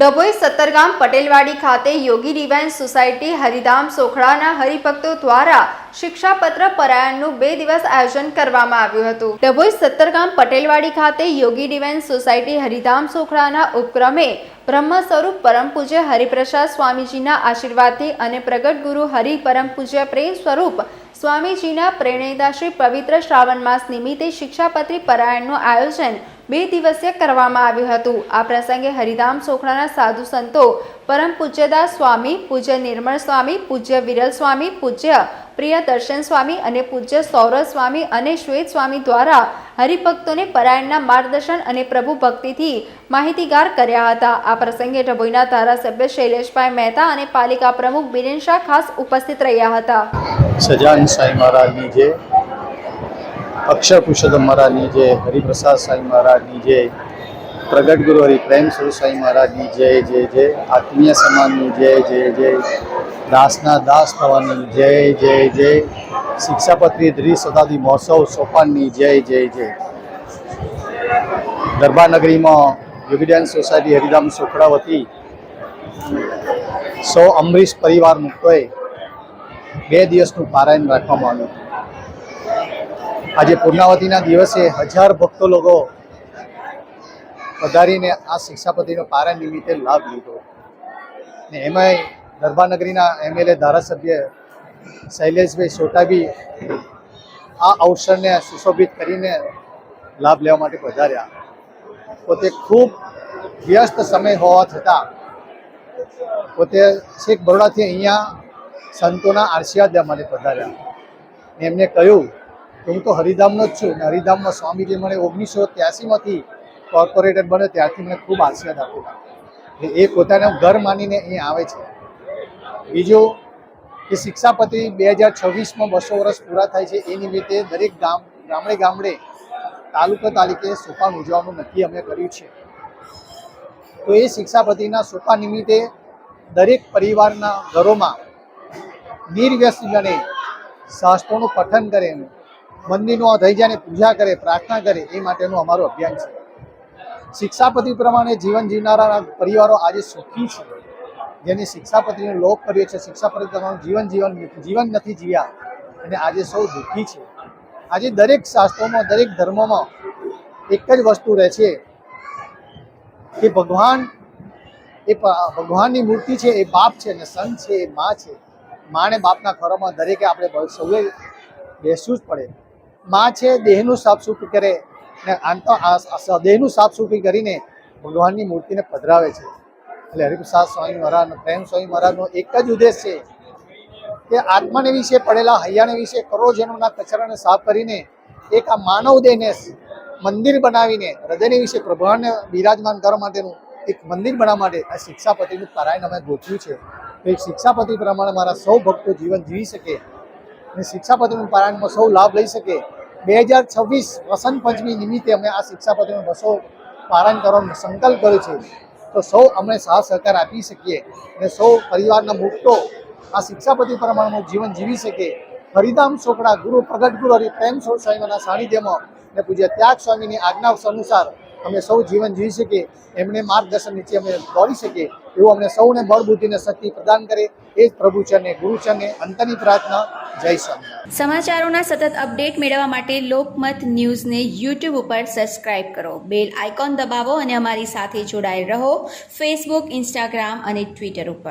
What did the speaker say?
ડભોઈ સત્તરગામ પટેલવાડી ખાતે Yogi divine society Haridham સોખડાના હરિભક્તો દ્વારા શિક્ષાપત્ર પરાયણનું બે દિવસ આયોજન કરવામાં આવ્યું હતું. ડભોઈ સત્તરગામ પટેલવાડી ખાતે યોગી ડિવાઇન સોસાયટી હરિધામ સોખડાના ઉપક્રમે બ્રહ્મ સ્વરૂપ પરમ પૂજ્ય હરિપ્રસાદ સ્વામીજીના આશીર્વાદથી અને પ્રગટ ગુરુ હરિ પરમ પૂજ્ય પ્રેમ સ્વરૂપ સ્વામીજીના પ્રેરણેદાશ્રી પવિત્ર શ્રાવણ માસ નિમિત્તે શિક્ષાપત્રી પરાયણનું આયોજન બે દિવસીય કરવામાં આવ્યું હતું. આ પ્રસંગે હરિધામ સોખડાના સાધુ સંતો પરમ પૂજ્યદાસ સ્વામી, પૂજ્ય નિર્મળ સ્વામી, પૂજ્ય વિરલ સ્વામી, પૂજ્ય પ્રિય દર્શન સ્વામી અને પૂજ્ય સૌરભ સ્વામી અને શ્વેત સ્વામી દ્વારા હરિભક્તોને પરાયણના માર્ગદર્શન અને પ્રભુ ભક્તિથી માહિતીગાર કર્યા હતા. આ પ્રસંગે ડભોઈના ધારાસભ્ય શૈલેષભાઈ મહેતા અને પાલિકા પ્રમુખ બિરેન શાહ ખાસ ઉપસ્થિત રહ્યા હતા. સજાન સાંઈ મહારાજની જે અક્ષર પુરુષોત્તમ મહારાજની જય, હરિપ્રસાદ સાંઈ મહારાજની જય, પ્રગટ ગુરુ હરિ પ્રેમ સ્વરૂપ સાંઈ મહારાજની જય જય જય, આત્મીય સમાનની જય જય જય, દાસના દાસ થવાની જય જય જય, શિક્ષાપત્રી દ્વિ શતાબ્દી મહોત્સવ સોપાનની જય જય જય. દરબારનગરીમાં યોગીડ્યાન સોસાયટી હરિધામ સોખડા વતી સૌ અમરીશ પરિવાર મુક્તોએ બે દિવસનું પારાયણ રાખવામાં આવ્યું આજે પૂર્ણાવતીના દિવસે હજાર ભક્તો લોકો પધારીને આ શિક્ષાપતિનો પારણ નિમિત્તે લાભ લીધો. ને એમાંય ગરબાનગરીના એમએલએ ધારાસભ્ય શૈલેષભાઈ સોટાબી આ અવસરને સુશોભિત કરીને લાભ લેવા માટે પધાર્યા. પોતે ખૂબ વ્યસ્ત સમય હોવા છતાં પોતે છેક બરોડાથી અહીંયા સંતોના આશીર્વાદ લેવા માટે પધાર્યા. એમને કહ્યું કે હું તો હરિધામનો જ છું અને હરિધામમાં સ્વામીજી મને ઓગણીસો ત્યાસીમાંથી કોર્પોરેટર બને ત્યારથી મને ખૂબ આશીર્વાદ આપેલા એટલે એ પોતાના ઘર માનીને અહીં આવે છે. બીજું કે શિક્ષાપતિ બે હજાર છવ્વીસમાં બસો વર્ષ પૂરા થાય છે એ નિમિત્તે દરેક ગામ, ગામડે ગામડે તાલુકા તાલુકે સોપાન ઉજવવાનું નક્કી અમે કર્યું છે. તો એ શિક્ષાપતિના સોપા નિમિત્તે દરેક પરિવારના ઘરોમાં નિર્વ્યસ્ત બને શાસ્ત્રોનું પઠન કરે મંદિરનો થઈ જાય પૂજા કરે, પ્રાર્થના કરે, એ માટેનું અમારું અભિયાન છે. શિક્ષાપતિ પ્રમાણે જીવન જીવનારા પરિવારો આજે સુખી છે. જેને શિક્ષાપતિનો લોપ કર્યો છે, શિક્ષાપતિ પ્રમાણે જીવન જીવન જીવન નથી જીવ્યા અને આજે સૌ દુઃખી છે. આજે દરેક શાસ્ત્રોમાં, દરેક ધર્મોમાં એક જ વસ્તુ રહે છે કે ભગવાન એ ભગવાનની મૂર્તિ છે, એ બાપ છે અને સંત છે, એ મા છે. માને બાપના ખોરામાં દરેકે આપણે સૌએ બેસવું જ પડે. મા છે, દેહનું સાફસૂફી કરે ને આંત દેહનું સાફસૂફી કરીને ભગવાનની મૂર્તિને પધરાવે છે. એટલે હરિપ્રસાદ સ્વામી મહારાજનો, પ્રેમ સ્વામી મહારાજનો એક જ ઉદ્દેશ છે કે આત્માને વિશે, પડેલા હૈયાને વિશે કરોડજનોના કચરાને સાફ કરીને એક આ માનવ દેહને મંદિર બનાવીને, હૃદયને વિશે પ્રભાવને બિરાજમાન કરવા માટેનું એક મંદિર બનાવવા માટે આ શિક્ષાપતિનું પારાયણ અમે ગોઠવ્યું છે. તો એક શિક્ષાપતિ પ્રમાણે મારા સૌ ભક્તો જીવન જીવી શકે અને શિક્ષાપતિનું પારાયણમાં સૌ લાભ લઈ શકે. બે હજાર છવ્વીસ વસંત પંચમી નિમિત્તે અમે આ શિક્ષાપતિનું બસો પારાયણ કરવાનો સંકલ્પ કર્યો છે. તો સૌ અમને સાથ સહકાર આપી શકીએ અને સૌ પરિવારના મુક્તો આ શિક્ષાપતિ પ્રમાણમાં જીવન જીવી શકે હરિધામ ચોકડા ગુરુ પ્રગટ ગુરુ હરિ પ્રેમ સ્વામીના સાનિધ્યમાં અને પૂજ્ય ત્યાગ સ્વામીની આજ્ઞા અનુસાર અમે સૌ જીવન જીવી શકીએ એમને માર્ગદર્શન નીચે અમે દોડી શકીએ, એવું અમને સૌને બળબુદ્ધિને શક્તિ પ્રદાન કરે, એ જ પ્રભુચરને ગુરુચરને અંતની પ્રાર્થના જય સ્વામી સમાચારોના સતત અપડેટ મેળવવા માટે લોકમત ન્યૂઝને યુટ્યુબ ઉપર સબસ્ક્રાઇબ કરો. બેલ આઇકોન દબાવો અને અમારી સાથે જોડાયેલ રહો. ફેસબુક ઇન્સ્ટાગ્રામ અને ટ્વિટર ઉપર.